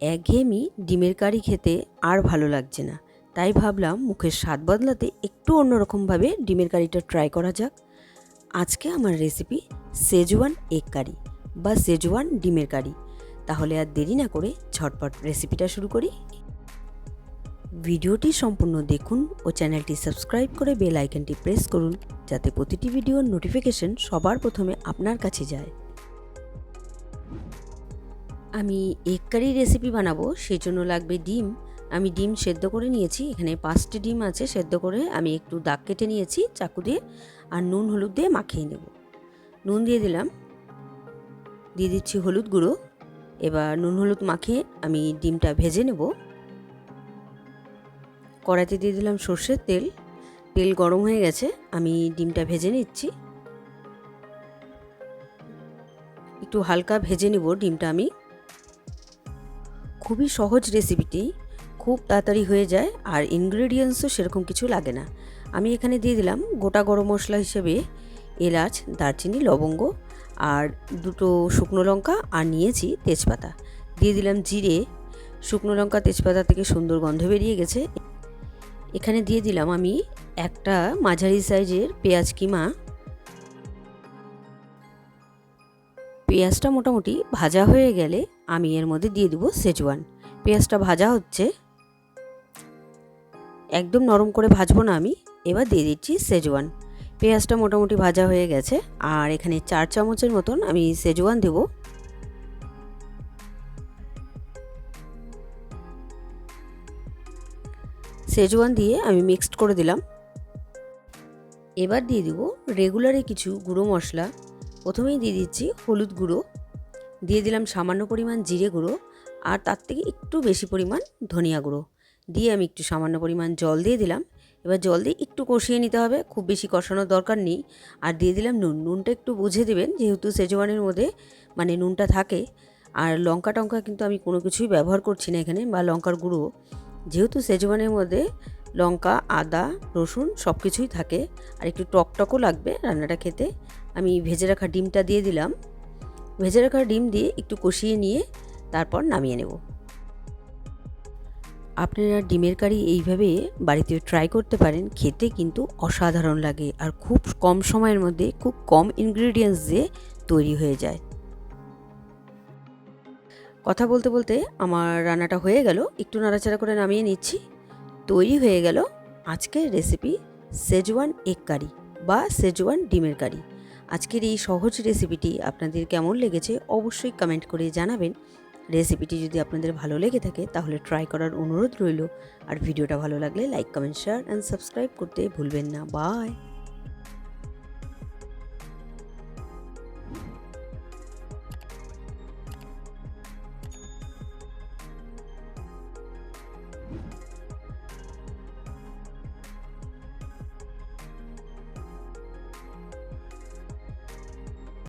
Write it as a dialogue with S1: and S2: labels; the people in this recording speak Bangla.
S1: একঘেয়েমি ডিমের কারি খেতে আর ভালো লাগছে না। তাই ভাবলাম মুখের স্বাদ বদলাতে একটু অন্যরকমভাবে ডিমের কারিটা ট্রাই করা যাক। আজকে আমার রেসিপি সেজওয়ান এগ কারি বা সেজওয়ান ডিমের কারি। তাহলে আর দেরি না করে ঝটপট রেসিপিটা শুরু করি। ভিডিওটি সম্পূর্ণ দেখুন ও চ্যানেলটি সাবস্ক্রাইব করে বেল আইকনটি প্রেস করুন, যাতে প্রতিটি ভিডিওর নোটিফিকেশন সবার প্রথমে আপনার কাছে যায়। আমি এগ কারি রেসিপি বানাবো সেই জন্য লাগবে ডিম। আমি ডিম সেদ্ধ করে নিয়েছি, এখানে পাঁচটি ডিম আছে সেদ্ধ করে আমি একটু দাগ কেটে নিয়েছি চাকু দিয়ে, আর নুন, হলুদ দিয়ে মাখিয়ে নেব। নুন দিয়ে দিলাম। দিয়ে দিচ্ছি হলুদ গুঁড়ো। এবার নুন, হলুদ মাখিয়ে আমি ডিমটা ভেজে নেব। কড়াইতে দিয়ে দিলাম সর্ষের তেল। তেল গরম হয়ে গেছে, আমি ডিমটা ভেজে নিচ্ছি। একটু হালকা ভেজে নেব ডিমটা আমি। খুবই সহজ রেসিপিটি খুব তাড়াতাড়ি হয়ে যায় আর ইনগ্রেডিয়েন্টসও সেরকম কিছু লাগে না। আমি এখানে দিয়ে দিলাম গোটা গরম মশলা হিসেবে এলাচ, দারচিনি, লবঙ্গ আর দুটো শুকনো লঙ্কা আর নিয়েছি তেজপাতা। দিয়ে দিলাম জিরে। শুকনো লঙ্কা, তেজপাতা থেকে সুন্দর গন্ধ বেরিয়ে গেছে। এখানে দিয়ে দিলাম আমি একটা মাঝারি সাইজের পেঁয়াজ কিমা পেঁয়াজটা মোটামুটি ভাজা হয়ে গেলে আমি এর মধ্যে দিয়ে দেবো সেজওয়ান পেঁয়াজটা ভাজা হচ্ছে। একদম নরম করে ভাজবো না আমি, এবার দিয়ে দিচ্ছি সেজওয়ান পেঁয়াজটা মোটামুটি ভাজা হয়ে গেছে, আর এখানে চার চামচের মতন আমি সেজওয়ান দেব। সেজওয়ান দিয়ে আমি মিক্সড করে দিলাম। এবার দিয়ে দেবো রেগুলারে কিছু গুঁড়ো মশলা। প্রথমেই দিয়ে দিচ্ছি হলুদ গুঁড়ো। দিয়ে দিলাম সামান্য পরিমাণ জিরে গুঁড়ো আর তার থেকে একটু বেশি পরিমাণ ধনিয়া গুঁড়ো। দিয়ে আমি একটু সামান্য পরিমাণ জল দিয়ে দিলাম। এবার জল দিয়ে একটু কষিয়ে নিতে হবে, খুব বেশি কষানোর দরকার নেই। আর দিয়ে দিলাম নুন। নুনটা একটু বুঝে দেবেন, যেহেতু সেজওয়ানের মধ্যে মানে নুনটা থাকে। আর লঙ্কা টঙ্কা কিন্তু আমি কোনো কিছুই ব্যবহার করছি না এখানে, বা লঙ্কার গুঁড়ো। যেহেতু সেজওয়ানের মধ্যে লঙ্কা, আদা, রসুন সব কিছুই থাকে আর একটু টকটকও লাগবে রান্নাটা খেতে। আমি ভেজে রাখা ডিমটা দিয়ে দিলাম। ভেজে রাখা ডিম দিয়ে একটু কষিয়ে নিয়ে তারপর নামিয়ে নেব। আপনারা ডিমের কারি এইভাবে বাড়িতে ট্রাই করতে পারেন, খেতে কিন্তু অসাধারণ লাগে আর খুব কম সময়ের মধ্যে খুব কম ইনগ্রিডিয়েন্টস দিয়ে তৈরি হয়ে যায়। কথা বলতে বলতে আমার রান্নাটা হয়ে গেল। একটু নাড়াচাড়া করে নামিয়ে নিচ্ছি। তৈরি হয়ে গেল আজকের রেসিপি সেজওয়ান এগ কারি বা সেজওয়ান ডিমের কারি আজকের এই সহজ রেসিপিটি আপনাদের কেমন লেগেছে অবশ্যই কমেন্ট করে জানাবেন। রেসিপিটি যদি আপনাদের ভালো লেগে থাকে তাহলে ট্রাই করার অনুরোধ রইল। আর ভিডিওটা ভালো লাগলে like comment share and subscribe করতে ভুলবেন না। বাই